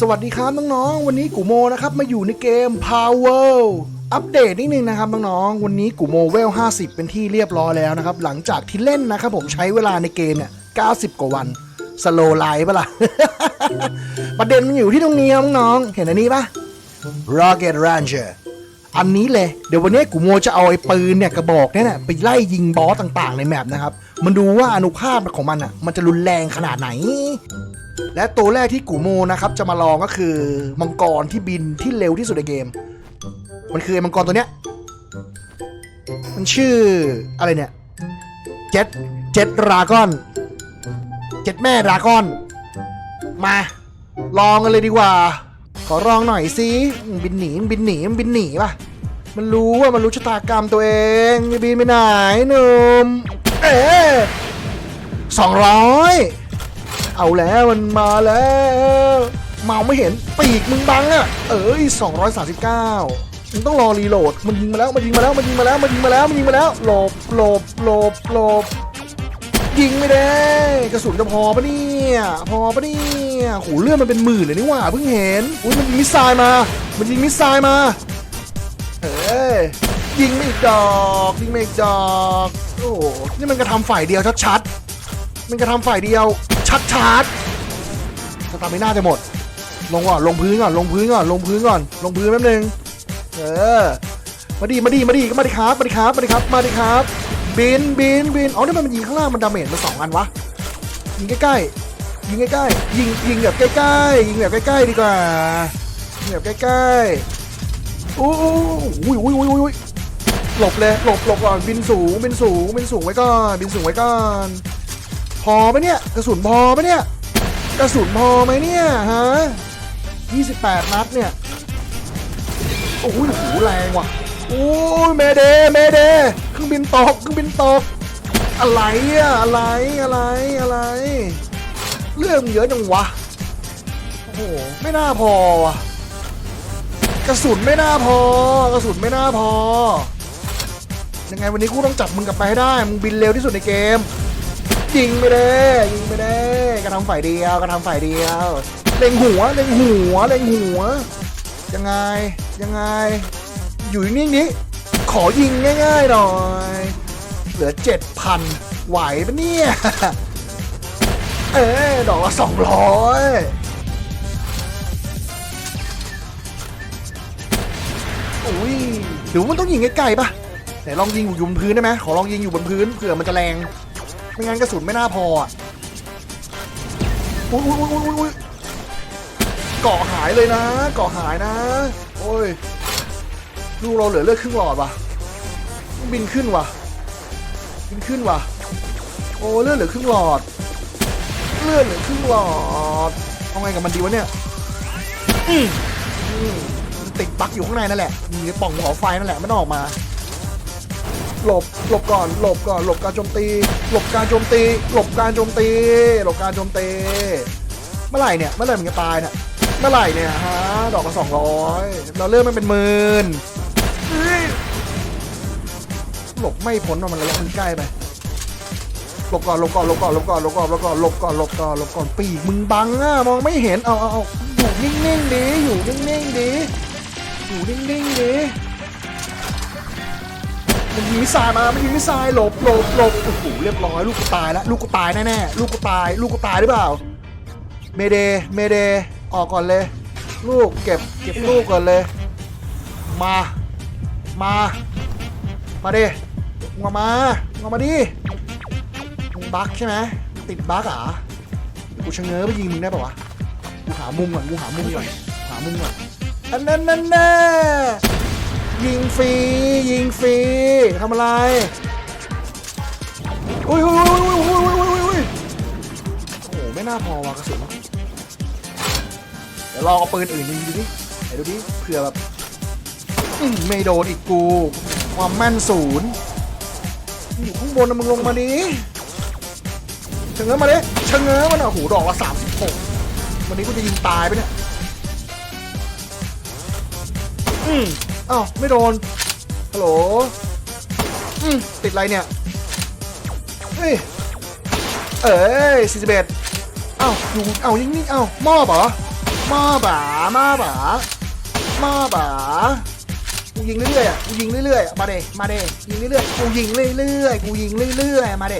สวัสดีครับน้องๆ วันนี้กูโมนะครับมาอยู่ในเกม Power อัปเดตนิดนึงนะครับน้องๆ วันนี้กูโมเวล 50 เป็นที่เรียบร้อยแล้วนะครับ หลังจากที่เล่นนะครับผมใช้เวลาในเกมเนี่ย 90 กว่าวัน สโลไลฟ์ปะล่ะ ประเด็นมันอยู่ที่ตรงนี้ครับน้องๆ เห็นอันนี้ปะ Rocket Ranger อันนี้เลย เดี๋ยววันนี้กูโมจะเอาไอ้ปืนเนี่ยกระบอกเนี่ยไปไล่ยิงบอสต่างๆ ในแมปนะครับ มันดูว่าอนุภาพของมันอะ มันจะรุนแรงขนาดไหน และตัวแรกที่กูโมนะครับ จะมาลองก็คือมังกรที่บินที่เร็วที่สุดในเกม มันคือไอ้มังกรตัวเนี้ย มันชื่ออะไรเนี่ย เจ็ดเจ็ดรากอน เจ็ดแม่รากอน มา ลองกันเลยดีกว่า ขอลองหน่อยสิบินหนีบินหนีบินหนีป่ะ มันรู้ว่ามันรู้ชะตากรรมตัวเองจะบินไปไหนหนุ่ม เอ๊สองร้อยเอาแล้วมันมาแล้วเมาไม่เห็นปีกมึงบังอะ เอ้ยสองร้อยสามสิบเก้ามึงต้องรอรีโหลดมันยิงมาแล้วมันยิงมาแล้วมันยิงมาแล้วมันยิงมาแล้วมันยิงมาแล้วหลบหลบหลบหลบยิงไม่ได้ กระสุนจะพอปะเนี่ยพอปะเนี่ยโหเลือดมันเป็นหมื่นเลยนี่หว่าเพิ่งเห็นอุ้ยมันยิงมิสไซล์มา มันยิงมิสไซล์มาเอ้ยยิงไม่ดอกยิงไม่ดอก โอ้นี่มันกระทำฝ่ายเดียวชัดๆมันกระทำฝ่ายเดียวชัดๆสตาร์ไม่น่าจะหมด ลงก่อนลงพื้นก่อนลงพื้นก่อนลงพื้นก่อนลงพื้นแป๊บนึงเออมาดีมาดีมาดีก็มาดีครับมาดีครับมาดีครับมาดีครับบินบินบินอ๋อนี่มันยิงข้างล่างมันดาเมจมาสองอันวะยิงใกล้ๆยิงใกล้ๆยิงยิงแบบใกล้ๆยิงแบบใกล้ๆดีกว่ายิงแบบใกล้ๆอู้อู้อู้อุ้ยอุ้ยอุ้ยอุ้ย หลบเลยหลบหลบก่อนบินสูงบินสูงบินสูงไว้ก่อนบินสูงไว้ก่อนพอปะเนี่ยกระสุนพอปะเนี่ยกระสุนพอไหมเนี่ยฮะ28 นัดเนี่ยโอ้ยโหแรงว่ะโอ้ยเมเดเมเดเครื่องบินตกเครื่องบินตก อะไรอะอะไรอะไรอะไร เรื่องเยอะจังวะโอ้โหไม่น่าพอว่ะกระสุนไม่น่าพอกระสุนไม่น่าพอ ยังไงวันนี้กูต้องจับมึงกลับไปให้ได้ มึงบินเร็วที่สุดในเกม ยิงไม่ได้ ยิงไม่ได้ กระทำฝ่ายเดียว กระทำฝ่ายเดียว เล็งหัว เล็งหัว เล็งหัว ยังไง ยังไง อยู่นิ่งนี้ ขอยิงง่ายๆหน่อย เหลือเจ็ดพันไหวปะเนี่ย เอ้ยดอกละสองร้อยอุ้ยหรือมันต้องยิงใกลๆปะ ไหนลองยิงอยู่บนพื้นได้ไหมขอลองยิงอยู่บนพื้นเผื่อมันจะแรง ไม่งั้นกระสุนไม่น่าพออะอุ้ยอุ้ยอุ้ยอุ้ยอุ้ยเกาะหายเลยนะ เกาะหายนะ โอ้ยลูกเราเหลือเลือดครึ่งหลอดว่ะ บินขึ้นว่ะ บินขึ้นว่ะ โอ้เลือดเหลือครึ่งหลอด เลือดเหลือครึ่งหลอดเอาไงกับมันดีวะเนี่ยอืมอืมติดบั๊กอยู่ข้างในนั่นแหละ มีป่องหัวไฟนั่นแหละไม่ต้องออกมา หลบหลบก่อนหลบก่อนหลบการโจมตี หลบการโจมตี หลบการโจมตี หลบการโจมตี เมื่อไหร่เนี่ยเมื่อไหร่มันจะตายเนี่ยเมื่อไหร่เนี่ยฮะดอกละสองร้อยเราเริ่มมันเป็นหมื่นหลบไม่พ้นว่ามันระยะมันใกล้ไปหลบก่อนหลบก่อนหลบก่อนหลบก่อนหลบก่อนหลบก่อนหลบก่อนหลบก่อนหลบก่อนปีกมึงบังอะมองไม่เห็นเอาเอาอยู่นิ่งๆดีอยู่นิ่งๆดีอยู่นิ่งๆดี มันยิงมิสไซล์มา มันยิงมิสไซล์หลบหลบหลบโอ้โหเรียบร้อยลูกกูตายแล้วลูกกูตายแน่ๆลูกกูตาย ลูกกูตายหรือเปล่า เมเดเมเดออกก่อนเลย ลูกเก็บเก็บลูกก่อนเลย มา มา มาดิมึงมามามึงมาดิมึงบั๊กใช่ไหมติดบั๊กเหรอกูชะเง้อไปยิงมึงได้ป่าวะกูหามุมก่อนกูหามุมก่อนหามุมก่อนอันนั้นนั่นแน่ ยิงฟรี ยิงฟรีทำอะไร อุ้ยอุ้ยอุ้ยอุ้ยอุ้ยอุ้ยอุ้ยอุ้ยโอ้โห ไม่น่าพอว่ะกระสุนเดี๋ยวลองเอาปืนอื่นยิงดูดิไหนดูดิเผื่อแบบอื้อไม่โดนอีกกู ความแม่นศูนย์อยู่ข้างบนนะมึงลงมาดิเชงเง้อมาดิเชงเง้อมันอะโอ้โหดอกละสามสิบหกวันนี้กูจะยิงตายไปเนี่ย อืม อ้าวไม่โดนฮัลโหลอืมติดอะไรเนี่ยเฮ้ยเอ้ยสี่สิบเอ็ดอ้าวอยู่อ้าวนิ่งๆอ้าวมอบเหรอมาบ่ามาบ่ามาบ่ากูยิงเรื่อยๆอะกูยิงเรื่อยๆมาเดมาเดยิงเรื่อยๆกูยิงเรื่อยๆกูยิงเรื่อยๆมาเด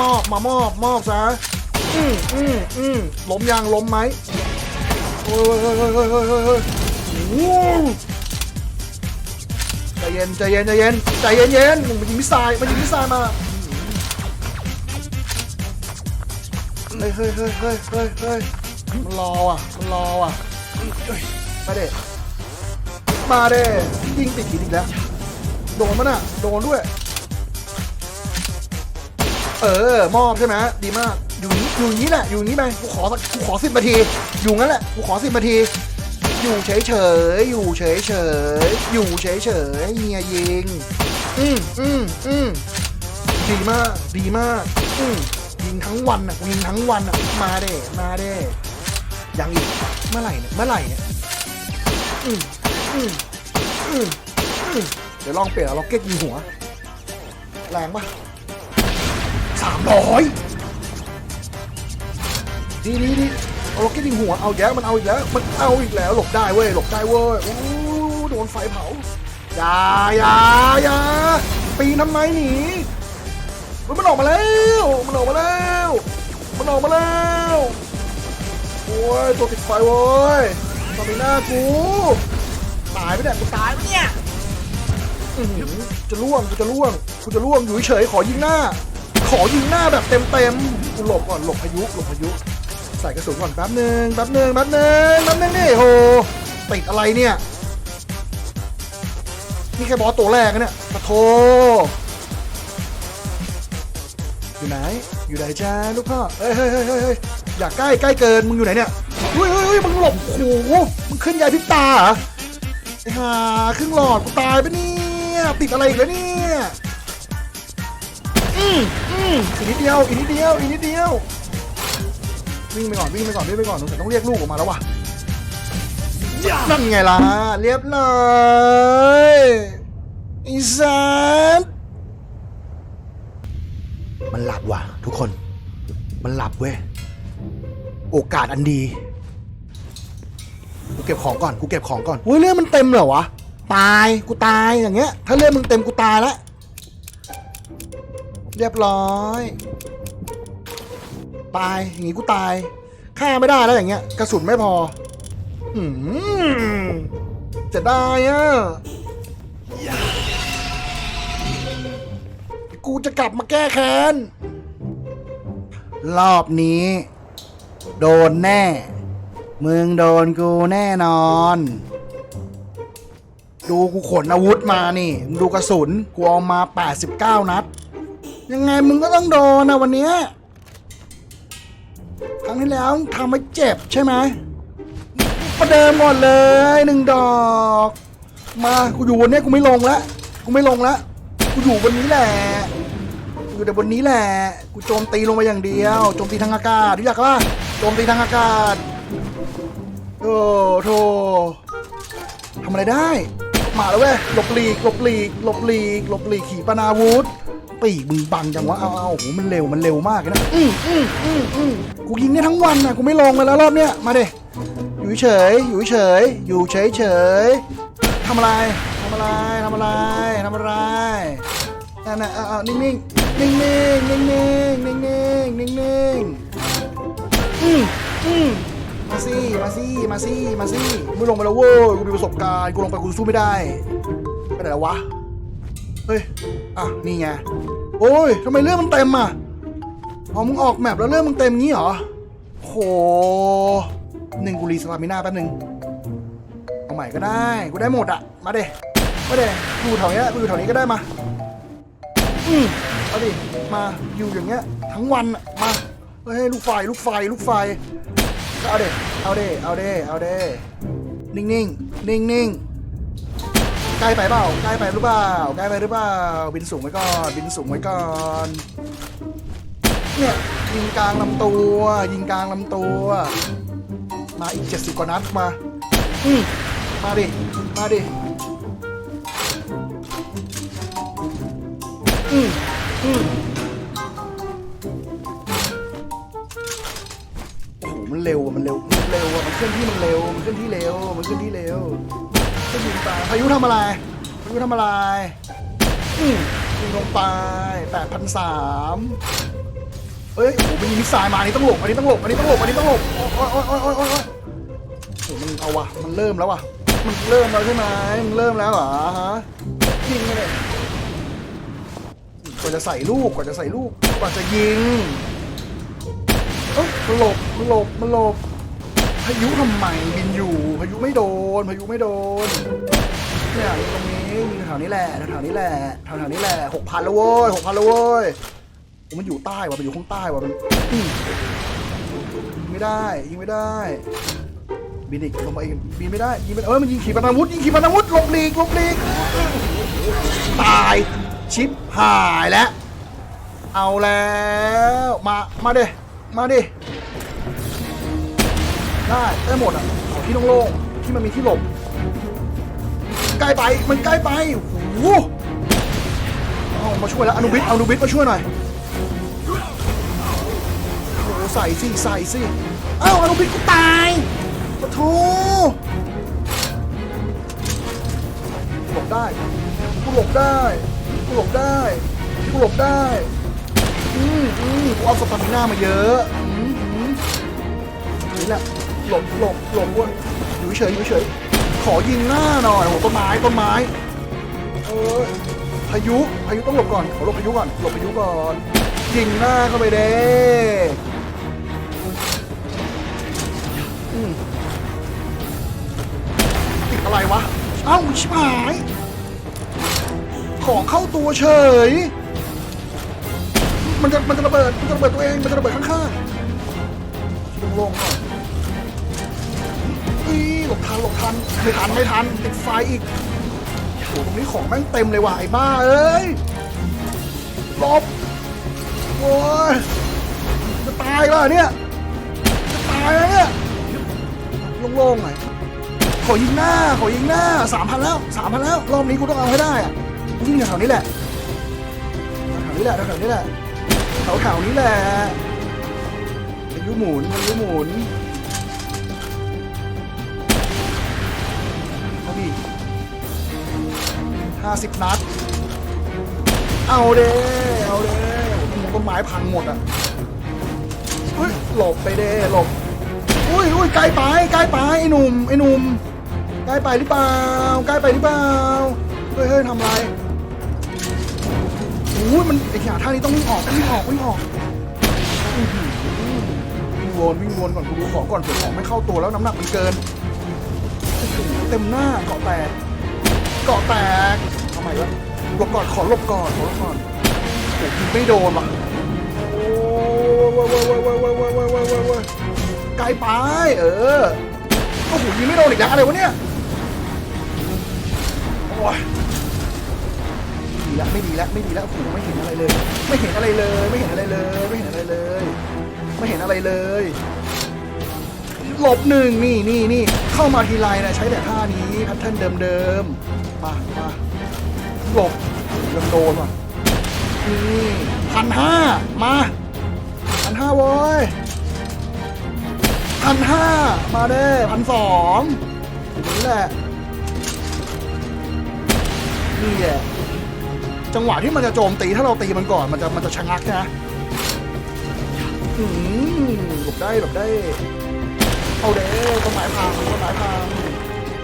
มอบมามอบมอบซะอืมอืมอืมล้มยังล้มไหมโอ้ยเฮ้ยเฮ้ยเฮ้ยเฮ้ยโอ้โหใจ เย็นใจเย็นใจเย็นใจเย็นเย็นมันยิงมิสไซล์มันยิงมิสไซล์มาเฮ้ยเฮ้ยเฮ้ยเฮ้ยเฮ้ยเฮ้ยมันรอว่ะมันรอว่ะมาเดมาเด้ยิงติดหินอีกแล้วโดนมันอะโดนด้วย เออมอบใช่ไหมดีมากอยู่นี้อยู่นี้แหละอยู่นี้ไปกูขอสักกูขอสิบนาที อยู่งั้นแหละกูขอสิบนาที อยู่เฉยเฉยๆอยู่เฉยเฉยๆอยู่เฉยเฉยๆเฮียยิง อืมอืมอืมดีมาก ดีมาก อืมยิงทั้งวันอะยิงทั้งวันอะ มาเด้ มาเด้ ยังอีก เมื่อไหร่เนี่ย เมื่อไหร่เนี่ย อืมอืมอืมอืมเดี๋ยวลองเปลี่ยนเอาล็อกเก็ตยิงหัว แรงปะสามร้อยดีดีดี เอาล็อกเก็ตยิงหัวเอาแล้วมันเอาอีกแล้ว มันเอาอีกแล้ว หลบได้เว้ย หลบได้เว้ยโอ้โดนไฟเผา อย่าอย่าอย่าปีนทำไมหนีมันออกมาแล้ว มันออกมาแล้ว มันออกมาแล้ว โอ้ย ตัวติดไฟเว้ยตอมีหน้ากู ตายไปเนี่ยกูตายไปเนี่ยจะล่วงกูจะล่วงกูจะล่วงอยู่เฉยขอยิงหน้า ขอยิงหน้าแบบเต็มเต็มกูหลบก่อนหลบพายุหลบพายุ ส่กระสุนก่อนแป๊บหนึ่งแป๊บหนึ่งแป๊บหนึ่งแป๊บหนึ่งนี่โหติดอะไรเนี่ย นี่แค่บอสตัวแรกนะเนี่ยปะโทอยู่ไหน อยู่ไหนจ้าลูกพ่อเฮ้ยเฮ้ยเฮ้ยเฮ้ยอย่าใกล้ใกล้เกิน มึงอยู่ไหนเนี่ยเฮ้ยเฮ้ยเฮ้ยมึงหลบโอ้โหมึงขึ้นยายพิษตาเหรอไอ้ห่าครึ่งหลอดกูตายปะเนี่ยติดอะไรอีกแล้วเนี่ยอืมอืมอีกนิดเดียวอีกนิดเดียวอีกนิดเดียว วิ่งไปก่อนวิ่งไปก่อนวิ่งไปก่อนสงสัยต้องเรียกลูกออกมาแล้วว่ะนั่นไงล่ะเรียบร้อยอีสันมันหลับว่ะ ทุกคน มันหลับเว้ยโอกาสอันดีกูเก็บของก่อนกูเก็บของก่อนเฮ้ยเลือดมันเต็มเหรอวะตายกูตายอย่างเงี้ย ถ้าเลือดมึงเต็มกูตายแล้วเรียบร้อย ตายอย่างงี้กูตายฆ่าไม่ได้แล้วอย่างเงี้ยกระสุนไม่พออืมจะได้อะกูจะกลับมาแก้แค้น รอบนี้ โดนแน่ มึงโดนกูแน่นอน ดูกูขนอาวุธมานี่ ดูกระสุน กูเอามา 89 นัด ยังไงมึงก็ต้องโดนนะวันเนี้ย ครั้งที่แล้วทำให้เจ็บใช่ไหมประเดิมก่อนเลยหนึ่งดอก มากูอยู่บนนี้กูไม่ลงล้วกูไม่ลงล้วกูอยู่บนนี้แหละกูอยู่แต่บนนี้แหละกูโจมตีลงไปอย่างเดียวโจมตีทางอากาศรู้จักปะโจมตีทางอากาศโอ้โธ่ทำอะไรได้ มาแล้วเว้ยหลบหลีกหลบหลีกหลบหลีกหลบหลีกขี่ปนาวุธ ปีกมึงบังจังวะเอาเอาโอ้โหมันเร็วมันเร็วมากเลยนะอืมอืมอืมอืมกูยิงเนี่ยทั้งวันนะกูไม่ลงเลยแล้วรอบเนี้ยมาเดอยู่เฉยอยู่เฉยอยู่เฉยเฉยทำอะไรทำอะไรทำอะไรทำอะไรนั่นน่ะเอาเอานิ่งนิ่งนิ่งนิ่งนิ่งนิ่งนิ่งนิ่งนิ่งนิ่งอืมอืมมาสิมาสิมาสิมาสิไม่ลงไปแล้วเว้ยกูมีประสบการณ์กูลงไปกูสู้ไม่ได้ไปไหนแล้ววะ เฮ้ย อะ นี่ไง โอ้ยทำไมเรื่องมันเต็มอะพอมึงออกแมปแล้วเรื่องมึงเต็มงี้เหรอโหหนึ่งกูรีสตามิน่าแป๊บนึง เอาใหม่ก็ได้ กูได้หมดอะ มาเดมาเดกูอยู่แถวเนี้ยกูอยู่แถวนี้ก็ได้มา อืมเอาดิ มาอยู่อย่างเงี้ย ทั้งวันอะ มาเฮ้ยลูกไฟ ลูกไฟ ลูกไฟ เอาเดเอาเดเอาเดเอาเดนิ่งนิ่งนิ่งนิ่งๆ ใกล้ไปเปล่าใกล้ไปหรือเปล่าใกล้ไปหรือเปล่าบินสูงไว้ก่อนบินสูงไว้ก่อนเนี่ยยิงกลางลำตัว ยิงกลางลำตัว มาอีก70กว่านัดมาอืมมาดิมาดิอืมอืมโอ้โหมันเร็วอะมันเร็วมันเร็วเร็วอะมันเคลื่อนที่มันเร็วมันเคลื่อนที่เร็วมันเคลื่อนที่เร็ว ก็ยิงไปพายุทำอะไรพายุทำอะไรอืมยิงลงไปแปดพันสามเอ้ยโอ้โหมันยิงมิสไซล์มาอันนี้ต้องหลบอันนี้ต้องหลบอันนี้ต้องหลบอันนี้ต้องหลบโอ้ยโอ้ยโอ้ยโอ้ยโอ้ยโอ้ยมันเอาวะมันเริ่มแล้ววะมันเริ่มแล้วใช่ไหมมันเริ่มแล้วเหรอฮะยิงไปเลยกว่าจะใส่ลูกกว่าจะใส่ลูกกว่าจะยิงเอ้ยมันหลบมันหลบมันหลบ พายุทำไมบินอยู่ พายุไม่โดน พายุไม่โดนเนี่ยตรงนี้มีแถวนี้แหละแถวนี้แหละแถวนี้แหละหกพันแล้วเว้ยหกพันแล้วเว้ยมันอยู่ใต้ว่ะมันอยู่ข้างใต้ว่ะมันยิงไม่ได้ยิงไม่ได้บินอีกลงมาอีกบินไม่ได้ยิงไม่เออมันยิงขีปนาวุธยิงขีปนาวุธหลบหลีกหลบหลีกตายชิปหายแล้วเอาแล้วมามาเด้มาดิ ได้ได้หมดอะเอาที่โล่งๆที่มันมีที่หลบใกล้ไปมันใกล้ไปโอ้โหเอามาช่วยแล้วอนุบิสอนุบิสมาช่วยหน่อยโอ้ใส่สิใส่สิเอ้าอนุบิสกูตายปะโถหลบได้กูหลบได้กูหลบได้กูหลบได้อืมอืมกูเอาสตามิน่ามาเยอะอืมอืมนี่แหละ หลบหลบหลบเว้ยอยู่เฉยอยู่เฉยขอยิงหน้าหน่อยโอ้โหต้นไม้ต้นไม้เออพายุพายุต้องหลบก่อนขอหลบพายุก่อนหลบพายุก่อนยิงหน้าเข้าไปเด้อติดอะไรวะเอ้าชิบหายของเข้าตัวเฉย มันจะมันจะระเบิดมันจะระเบิดตัวเองมันจะระเบิดข้างๆลงๆก่อน บทันหลบทันไม่ทันไม่ทันติดไฟอีกโอ้โหตรงนี้ของแม่งเต็มเลยว่ะไอ้บ้าเอ้ยหลบโอ้ยจะตายว่ะเนี่ยจะตายแล้วเนี่ยโล่งๆหน่อยขอยิงหน้าขอยิงหน้าสามพันแล้วสามพันแล้วรอบนี้กูต้องเอาให้ได้อะกูวิ่งแถวนี้แหละแถวนี้แหละแถวนี้แหละแถวๆนี้แหละพายุหมุนพายุหมุน 50 นัด เอาเด้เอาเด้ต้นไม้พังหมดอะเฮ้ยหลบไปเด้หลบอุ้ยอุ้ยใกล้ไปใกล้ไปไอ้หนุ่มไอ้หนุ่มใกล้ไปหรือเปล่าใกล้ไปหรือเปล่าเฮ้ยเฮ้ยทำไรอุ้ยมันไอ้ขาท่านี้ต้องวิ่งออกวิ่งออกวิ่งออกวิ่งวนวิ่งวนก่อนกูดูของก่อนเผื่อของไม่เข้าตัวแล้วน้ำหนักมันเกินเต็มหน้าเกาะแตกเกาะแตก ทำไมวะหลบก่อนขอหลบก่อนขอหลบก่อนโอ้ยไม่โดนว่ะโอ้ยว้ยว้ยว้ยว้ยว้ยว้ยว้ยว้ยว้ยไกลไปเออโอ้โหยิงไม่โดนอีกแล้วอะไรวะเนี่ยโอ้ยดีแล้วไม่ดีแล้วไม่ดีแล้วโอ้โหไม่เห็นอะไรเลย ไม่เห็นอะไรเลย ไม่เห็นอะไรเลย ไม่เห็นอะไรเลย ไม่เห็นอะไรเลยหลบหนึ่งนี่นี่นี่เข้ามาทีไรนะใช้แต่ท่านี้แพทเทิร์นเดิมๆมามา หลบยังโดนว่ะนี่พันห้ามาพันห้าโว้ยพันห้ามาเด้พันสองนี่แหละนี่แหละจังหวะที่มันจะโจมตีถ้าเราตีมันก่อนมันจะมันจะชะงักนะอืมหลบได้หลบได้เอาเด้ต้นไม้พังต้นไม้พัง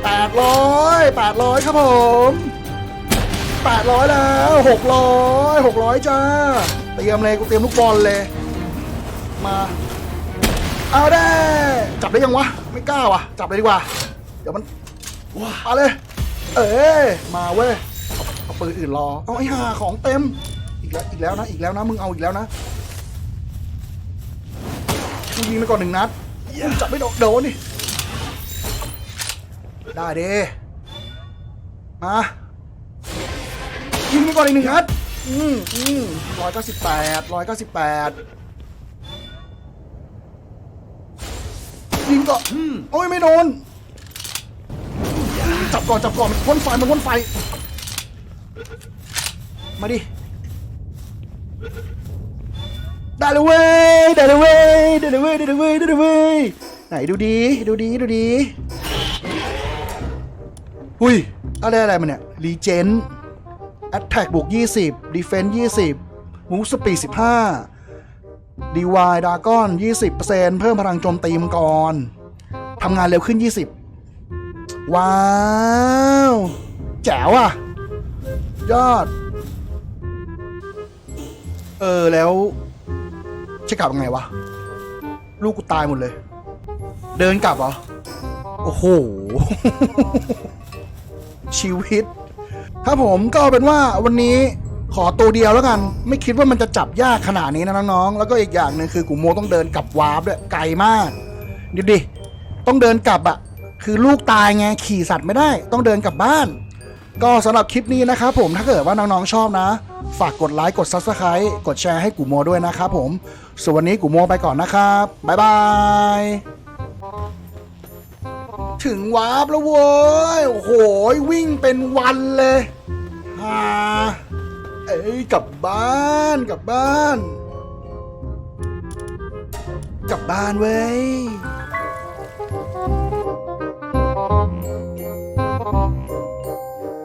แปดร้อยแปดร้อยครับผม แปดร้อยแล้วหกร้อยหกร้อยจ้า เตรียมเลยกูเตรียมลูกบอลเลย มา เอาได้ จับได้ยังวะ ไม่กล้าว่ะ จับเลยดีกว่า เดี๋ยวมันว้าเอาเลย เอ้ยมาเว้ยเอาเอาปืนอื่นรอ เอาไอ้ห่าของเต็ม อีกแล้ว อีกแล้วนะ อีกแล้วนะ มึงเอาอีกแล้วนะมึงยิงไปก่อนหนึ่งนัดจับไม่โดนโดนดิได้เด้มา ยิงไปก่อนอีกหนึ่งนัดอืมอืมร้อยเก้าสิบแปดร้อยเก้าสิบแปดยิงก่อนอืมโอ้ยไม่โดน จับก่อนจับก่อนมันพ่นไฟมันพ่นไฟ มาดิ ได้เลยเว้ยได้เลยเว้ยได้เลยเว้ยได้เลยเว้ยได้เลยเว้ยไหนดูดีดูดีดูดีหุยอะไรอะไรมันเนี่ยรีเจน Attack บวก20 Defense 20 Move Speed 15 DY Dragon 20%เพิ่มพลังโจมตีมังกรทำงานเร็วขึ้น 20 ว้าว แจ๋วอะ ยอด เออ แล้วจะกลับยังไงวะ ลูกกูตายหมดเลย เดินกลับเหรอ โอ้โห ชีวิต ครับผมก็เอาเป็นว่าวันนี้ขอตัวเดียวแล้วกัน ไม่คิดว่ามันจะจับยากขนาดนี้นะน้องๆ แล้วก็อีกอย่างหนึ่งคือกูโมต้องเดินกลับวาร์ปด้วยไกลมากดูดิต้องเดินกลับอะคือลูกตายไงขี่สัตว์ไม่ได้ ต้องเดินกลับบ้าน ก็สำหรับคลิปนี้นะครับผมถ้าเกิดว่าน้องๆชอบนะ ฝากกดไลค์กด Subscribe กดแชร์ให้กูโมด้วยนะครับผมส่วนวันนี้กูโมไปก่อนนะครับบ๊ายบาย ถึงวาร์ปแล้วเว้ย โอ้โห วิ่งเป็นวันเลยฮ่าเอ้ยกลับบ้านกลับบ้าน กลับบ้านเว้ย